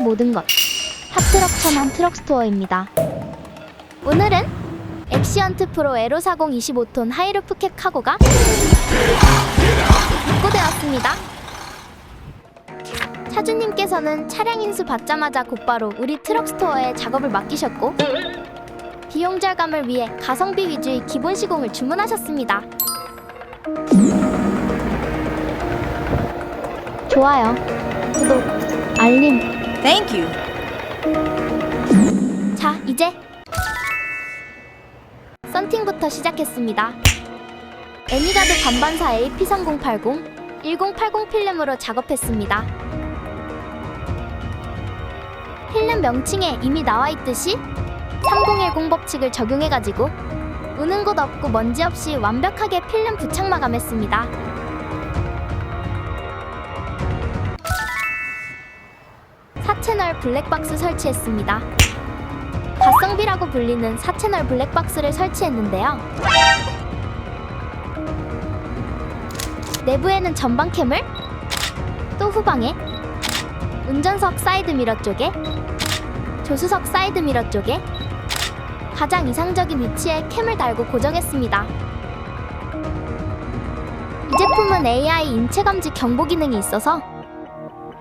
모든 것. 핫트럭 천안 트럭 스토어입니다. 오늘은 엑시언트 프로 에로 40 25톤 하이루프 캡 카고가 입고되었습니다. 차주님께서는 차량 인수 받자마자 곧바로 우리 트럭 스토어에 작업을 맡기셨고 비용 절감을 위해 가성비 위주의 기본 시공을 주문하셨습니다. 좋아요, 구독, 알림. Thank you. 자, 이제 썬팅부터 시작했습니다. 애니가드 반반사 AP3080 1080 필름으로 작업했습니다. 필름 명칭에 이미 나와 있듯이 3010 법칙을 적용해가지고 우는 곳 없고 먼지 없이 완벽하게 필름 부착 마감했습니다. 사채널 블랙박스 설치했습니다. 가성비라고 불리는 4채널 블랙박스를 설치했는데요. 내부에는 전방 캠을, 또 후방에, 운전석 사이드 미러 쪽에, 조수석 사이드 미러 쪽에 가장 이상적인 위치에 캠을 달고 고정했습니다. 이 제품은 AI 인체 감지 경보 기능이 있어서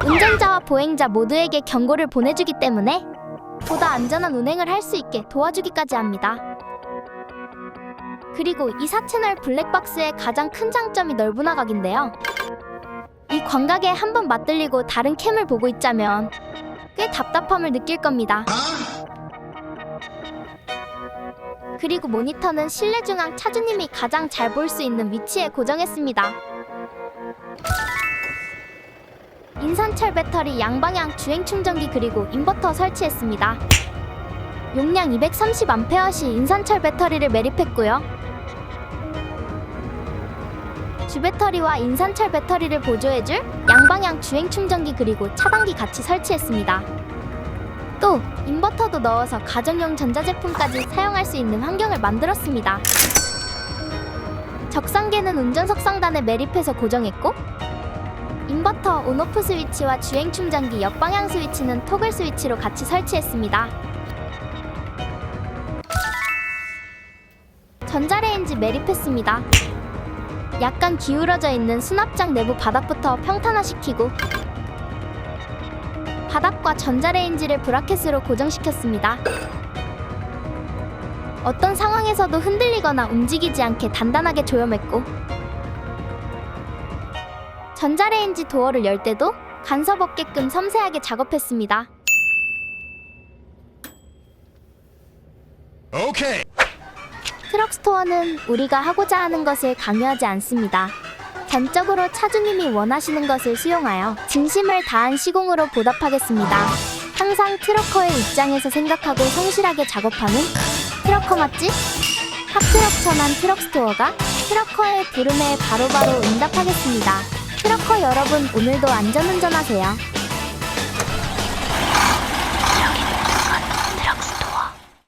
운전자와 보행자 모두에게 경고를 보내주기 때문에 보다 안전한 운행을 할 수 있게 도와주기까지 합니다. 그리고 이 4채널 블랙박스의 가장 큰 장점이 넓은 화각인데요. 이 광각에 한 번 맞들리고 다른 캠을 보고 있자면 꽤 답답함을 느낄 겁니다. 그리고 모니터는 실내 중앙 차주님이 가장 잘 볼 수 있는 위치에 고정했습니다. 인산철 배터리 양방향 주행 충전기 그리고 인버터 설치했습니다. 용량 230A 시 인산철 배터리를 매립했고요. 주 배터리와 인산철 배터리를 보조해줄 양방향 주행 충전기 그리고 차단기 같이 설치했습니다. 또 인버터도 넣어서 가정용 전자제품까지 사용할 수 있는 환경을 만들었습니다. 적상계는 운전석 상단에 매립해서 고정했고 인버터 온오프 스위치와 주행 충전기 역방향 스위치는 토글 스위치로 같이 설치했습니다. 전자레인지 매립했습니다. 약간 기울어져 있는 수납장 내부 바닥부터 평탄화시키고 바닥과 전자레인지를 브라켓으로 고정시켰습니다. 어떤 상황에서도 흔들리거나 움직이지 않게 단단하게 조염했고 전자레인지 도어를 열 때도 간섭 없게끔 섬세하게 작업했습니다. Okay. 트럭 스토어는 우리가 하고자 하는 것을 강요하지 않습니다. 전적으로 차주님이 원하시는 것을 수용하여 진심을 다한 시공으로 보답하겠습니다. 항상 트럭커의 입장에서 생각하고 성실하게 작업하는 트럭커 맛집? 핫트럭 천안 트럭 스토어가 트럭커의 부름에 바로바로 응답하겠습니다. 트럭커 여러분 오늘도 안전운전하세요.